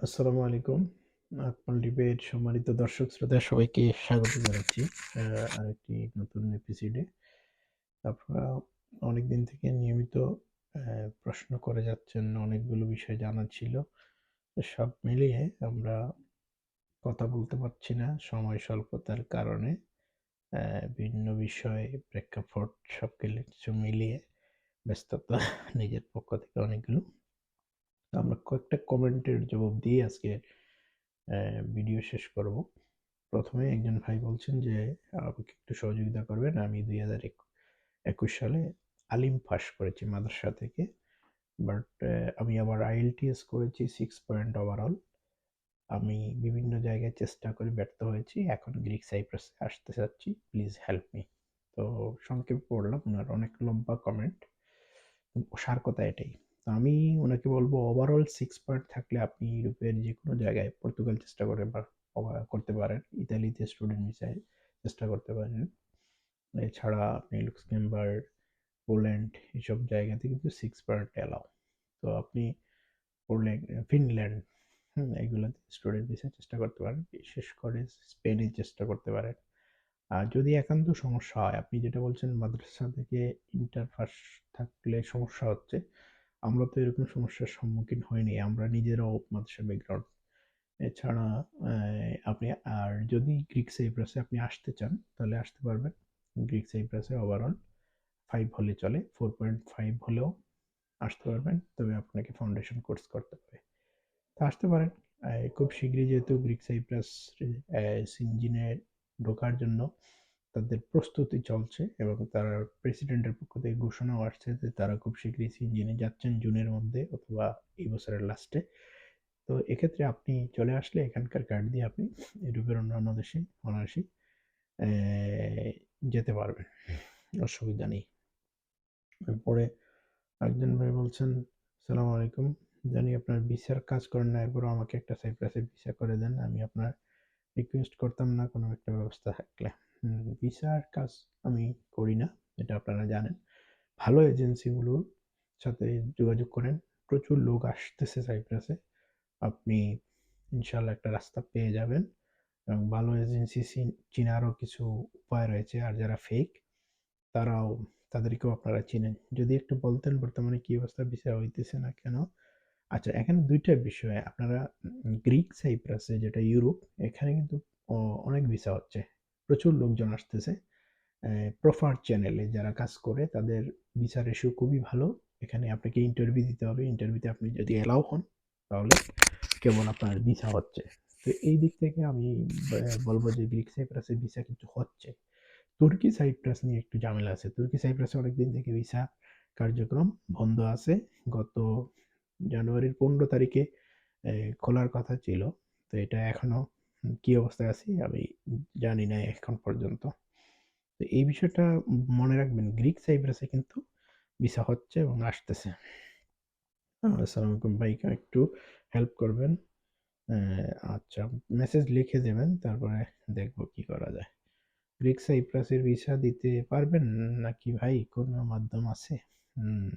আসসালামু আলাইকুম। আকমাল ডিবের সম্মানিত দর্শক শ্রোতা সবাইকে স্বাগত জানাচ্ছি আরেকটি নতুন এপিসোডে। আপনারা অনেকদিন থেকে নিয়মিত প্রশ্ন করে যাচ্ছেন, অনেকগুলো বিষয় জানার ছিল। সব মিলিয়ে আমরা কথা বলতে পারছি না সময় স্বল্পতার কারণে। ভিন্ন বিষয়, প্রেক্ষাপট সব কিছু মিলিয়ে ব্যস্ততা নিজের পক্ষ থেকে অনেকগুলো। আমরা কয়েকটা কমেন্টের জবাব দিয়ে আজকে ভিডিও শেষ করব। প্রথমে একজন ভাই বলছেন যে, আমাকে একটু সহযোগিতা করবেন। আমি দুই হাজার একুশ সালে আলিম পাস করেছি মাদ্রাসা থেকে। বাট আমি আবার আইএলটিএস করেছি সিক্স পয়েন্ট ওভারঅল আমি বিভিন্ন জায়গায় চেষ্টা করে ব্যর্থ হয়েছি। এখন গ্রিক সাইপ্রাসে আসতে চাচ্ছি। প্লিজ হেল্প মি তো সংক্ষেপে পড়লাম। ওনার অনেক লম্বা কমেন্ট সার কথা এটাই। আমি ওনাকে বলব ওভারঅল সিক্স পয়েন্ট থাকলে আপনি ইউরোপের যে কোনো জায়গায় পর্তুগাল চেষ্টা করে করতে পারেন, ইতালিতে স্টুডেন্ট ভিসায় চেষ্টা করতে পারেন। এছাড়া আপনি লুক্সেমবার্গ, পোল্যান্ড এসব জায়গাতে কিন্তু সিক্স পয়েন্ট অ্যালাও তো আপনি ফিনল্যান্ড, হুম, এগুলোতে স্টুডেন্ট ভিসায় চেষ্টা করতে পারেন, বিশেষ করে স্পেনে চেষ্টা করতে পারেন। আর যদি একান্ত সমস্যা হয়, আপনি যেটা বলছেন মাদ্রাসা থেকে ইন্টার ফার্স্ট থাকলে সমস্যা হচ্ছে আমরা তো এরকম সমস্যার সম্মুখীন হইনি, আমরা নিজেরাও মাদ্রাসা ব্যাকগ্রাউন্ড এছাড়া আপনি, আর যদি গ্রিক সাইপ্রাসে আপনি আসতে চান, তাহলে আসতে পারবেন। গ্রিক সাইপ্রাসে ওভারঅল ফাইভ হলে চলে ফোর পয়েন্ট ফাইভ হলেও আসতে পারবেন। তবে আপনাকে ফাউন্ডেশন কোর্স করতে হবে। তা আসতে পারেন। খুব শীঘ্রই যেহেতু গ্রিক সাইপ্রাস সিঞ্জিনে ঢোকার জন্য তাদের প্রস্তুতি চলছে এবং তারা প্রেসিডেন্টের পক্ষ থেকে ঘোষণাও আসছে যে তারা খুব শীঘ্রই সিঞ্জিনে যাচ্ছেন জুনের মধ্যে অথবা এই বছরের লাস্টে। তো এক্ষেত্রে আপনি চলে আসলে এখানকার কার্ড দিয়ে আপনি ইউরোপের অন্যান্য দেশে অনায়াসে যেতে পারবেন। অসুবিধা নেই। পরে একজন ভাই বলছেন, সালাম আলাইকুম। জানি আপনার ভিসার কাজ করেন না, এরপরও আমাকে একটা সাইপ্রাসে ভিসা করে দেন। আমি আপনার রিকোয়েস্ট করতাম না, কোনো একটা ব্যবস্থা থাকলে। ভিসার কাজ আমি করি না, এটা আপনারা জানেন। ভালো এজেন্সিগুলোর সাথে যোগাযোগ করেন, প্রচুর লোক আসতেছে সাইপ্রাসে আপনি ইনশাল্লাহ একটা রাস্তা পেয়ে যাবেন এবং ভালো এজেন্সি চিনারও কিছু উপায় রয়েছে, আর যারা ফেক তারাও তাদেরকেও আপনারা চিনেন। যদি একটু বলতেন বর্তমানে কি অবস্থা ভিসা হইতেছে না কেন? আচ্ছা এখানে দুইটা বিষয়, আপনারা গ্রিক সাইপ্রাসে যেটা ইউরোপ এখানে কিন্তু অনেক ভিসা হচ্ছে। প্রচুর লোকজন আসতেছে। প্রফার চ্যানেলে যারা কাজ করে, তাদের ভিসা রেশিও খুবই ভালো। এখানে আপনাকে ইন্টারভিউ দিতে হবে। ইন্টারভিউতে আপনি যদি অ্যালাউ হন, তাহলে কেবল আপনার ভিসা হচ্ছে? তো এই দিক থেকে আমি বলব যে গ্রিক সাইপ্রাসে ভিসা কিন্তু হচ্ছে। তুর্কি সাইপ্রাস নিয়ে একটু ঝামেলা আছে। তুর্কি সাইপ্রাসে অনেকদিন থেকে ভিসা কার্যক্রম বন্ধ আছে। গত জানুয়ারির পনেরো তারিখে খোলার কথা ছিল। তো এটা এখনও কি অবস্থায় আছি, আমি জানি না এখন পর্যন্ত। তো এই বিষয়টা মনে রাখবেন, গ্রিক সাইপ্রাসে কিন্তু ভিসা হচ্ছে এবং আসতেছে। আসসালামু আলাইকুম ভাইকে একটু হেল্প করবেন? আচ্ছা মেসেজ লিখে দেবেন, তারপরে দেখব কি করা যায়। গ্রিক সাইপ্রাসের ভিসা দিতে পারবেন নাকি ভাই? কোনো মাধ্যম আছে? হুম।